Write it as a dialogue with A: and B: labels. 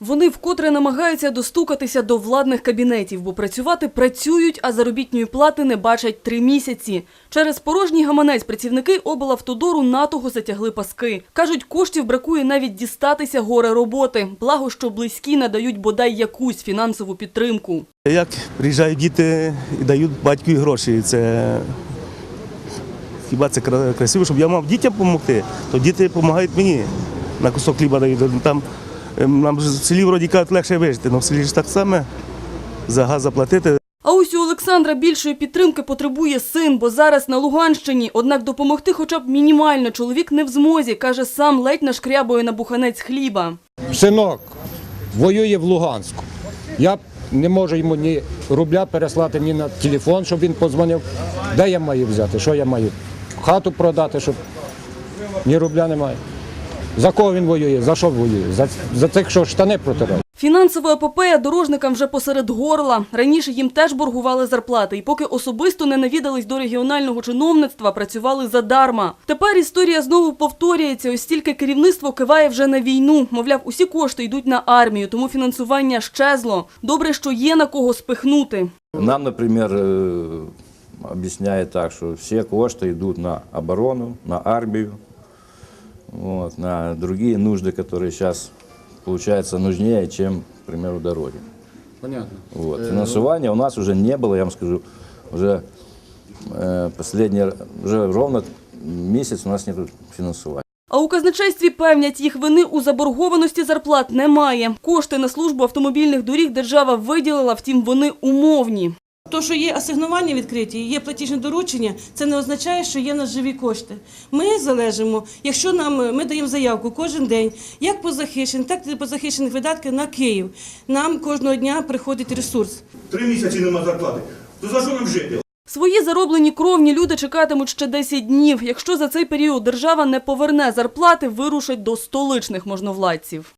A: Вони вкотре намагаються достукатися до владних кабінетів, бо працювати працюють, а заробітної плати не бачать три місяці. Через порожній гаманець працівники облавтодору натого затягли паски. Кажуть, коштів бракує навіть дістатися горе роботи. Благо, що близькі надають бодай якусь фінансову підтримку.
B: Як приїжджають діти і дають батькові гроші, це хіба це кра- красиво, щоб я мав дітям допомогти, то діти допомагають мені. На кусок хліба дають. Там нам ж в селі вроді кажуть легше вижити, але в селі ж так само за газ заплатити.
A: А ось у Олександра більшої підтримки потребує син, бо зараз на Луганщині. Однак допомогти хоча б мінімально чоловік не в змозі, каже сам ледь нашкрябує на буханець хліба.
C: Синок воює в Луганську. Я не можу йому ні рубля переслати, ні на телефон, щоб він подзвонив. Де я маю взяти? Що я маю? Хату продати, щоб ні рубля немає. За кого він воює? За що воює? За, за тих, що штани протирають.
A: Фінансова епопея дорожникам вже посеред горла. Раніше їм теж боргували зарплати, і поки особисто не навідались до регіонального чиновництва, працювали задарма. Тепер історія знову повторюється, ось тільки керівництво киває вже на війну. Мовляв, усі кошти йдуть на армію, тому фінансування щезло. Добре, що є на кого спихнути.
D: Нам, например, э, объясняет так, что все кошты идут на оборону, на армию, вот, на другие нужды, которые сейчас, получается, нужнее, чем, к примеру, дороги.
C: Понятно.
D: Вот. Финансирования у нас уже не было, я вам скажу, уже э, последний, уже ровно месяц у нас нет финансирования.
A: А у казначействі певнять, їх вини у заборгованості зарплат немає. Кошти на службу автомобільних доріг держава виділила, втім вони умовні.
E: То, що є асигнування відкриті, є платіжне доручення, це не означає, що є на живі кошти. Ми залежимо, якщо нам ми даємо заявку кожен день, як по захищених, так і по захищених видатків на Київ. Нам кожного дня приходить ресурс.
F: Три місяці нема зарплати. То за що нам жити?
A: Свої зароблені кровні люди чекатимуть ще 10 днів. Якщо за цей період держава не поверне зарплати, вирушать до столичних можновладців.